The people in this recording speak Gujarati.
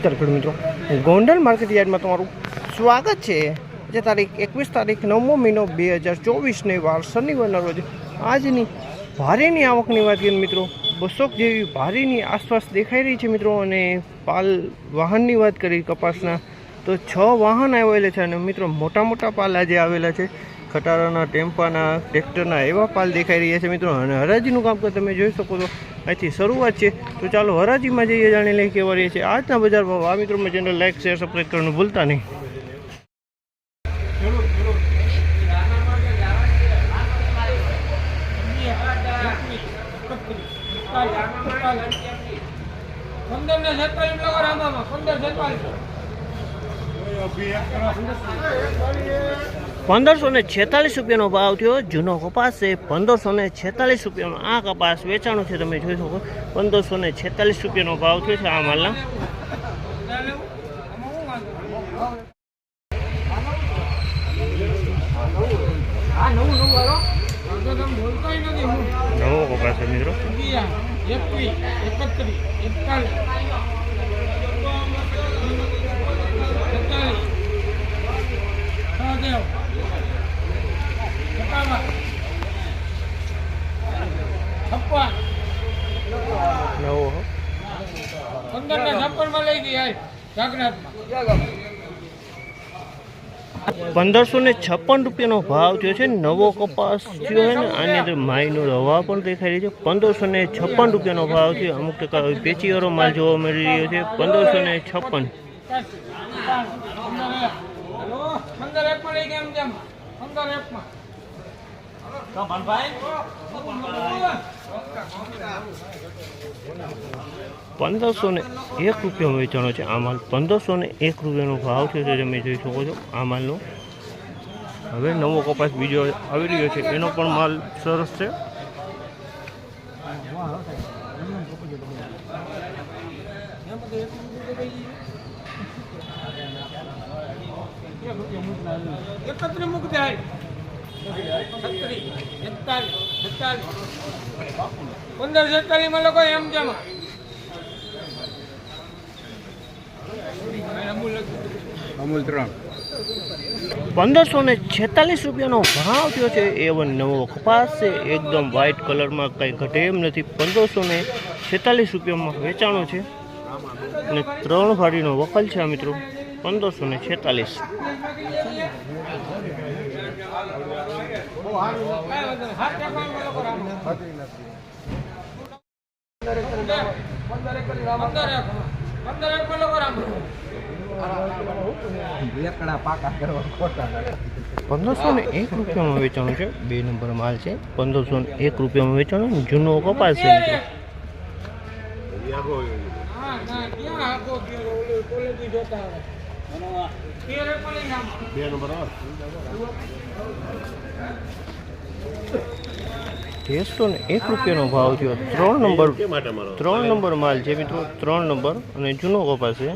નમસ્કાર ખેડૂત મિત્રો. ગોંડલ માર્કેટ યાર્ડમાં તમારું સ્વાગત છે. જે તારીખ એકવીસ તારીખ નવમો મહિનો બે હજાર ચોવીસને વાર શનિવારના રોજ આજની ભારેની આવકની વાત કરીએ મિત્રો બસો જેવી ભારેની આસપાસ દેખાઈ રહી છે મિત્રો અને પાલ વાહનની વાત કરી કપાસના, તો છ વાહન આવેલા છે અને મિત્રો મોટા મોટા પાલ આજે આવેલા છે. ખટારાના, ટેમ્પાના, ટ્રેક્ટરના એવા પાલ દેખાઈ રહ્યા છે મિત્રો અને હરાજીનું કામ તમે જોઈ શકો છો. અહીંથી શરૂઆત છે. તો ચાલો હરાજીમાં જઈએ, જાણી લઈએ કેવા રહીએ છીએ. આજના બજારમાં આ મિત્રોમાં ચેનલ લાઈક શેર સબસ્ક્રાઈબ કરવાનું ભૂલતા નહીં. પંદર ને છેતાલીસ લોકો પંદરસો ને છેતાલીસ રૂપિયાનો ભાવ થયો. જૂનો કપાસ છે. પંદરસો ને છેતાલીસ રૂપિયાનો આ કપાસ વેચાણો છે, તમે જોઈ શકો. પંદરસો ને છેતાલીસ રૂપિયાનો ભાવ થયો છે આ માલના. નવો નવો. પંદર છપ્પન પંદરસો ને છપ્પન રૂપિયાનો ભાવ થયો છે. નવો કપાસ થયો છે ને, આની અંદર માઈનો હવા પણ દેખાઈ રહી છે. પંદરસો ને છપ્પન રૂપિયાનો ભાવ થયો અમુક ટકા પેચીવાળો માલ જોવા મળી રહ્યો છે. પંદરસો ને છપ્પન. પંદર એકમાં પંદરસો ને એક રૂપિયામાં વેચાણો છે આ માલ. પંદરસો ને એક રૂપિયાનો ભાવ થયો છે તમે જોઈ શકો છો આ માલનો. હવે નવો કપાસ બીજો આવી રહ્યો છે. એનો પણ માલ સરસ છે. એકત્ર મૂકી છેતાલીસ પંદર છેતાલીસમાં લોકો એમ જમા. અમૂલ ત્રણ. પંદરસો ને છેતાલીસ રૂપિયાનો ભાવ થયો છે. એ નવો કપાસ છે. એકદમ વ્હાઇટ કલરમાં કંઈ ઘટે એમ નથી. પંદરસો ને છેતાલીસ રૂપિયામાં વેચાણો છે. અને ત્રણ ભાડીનો વકલ છે આ મિત્રો. પંદરસો ને છેતાલીસ પંદર એક પંદર એક માં લોકો રામ લેકડા પાકા કરવા ખોટા પંદરસો ને એક રૂપિયામાં વેચાણું છે. બે નંબર માલ છે. પંદરસો ને એક રૂપિયામાં વેચાણું જૂનો કપાસ છે. ક્યાં ઓલો કોલેજથી જોતા આવે તેરસો ને એક રૂપિયાનો ભાવ થયો. ત્રણ નંબર ત્રણ નંબર માલ છે મિત્રો. ત્રણ નંબર અને જૂનો કપાસ છે.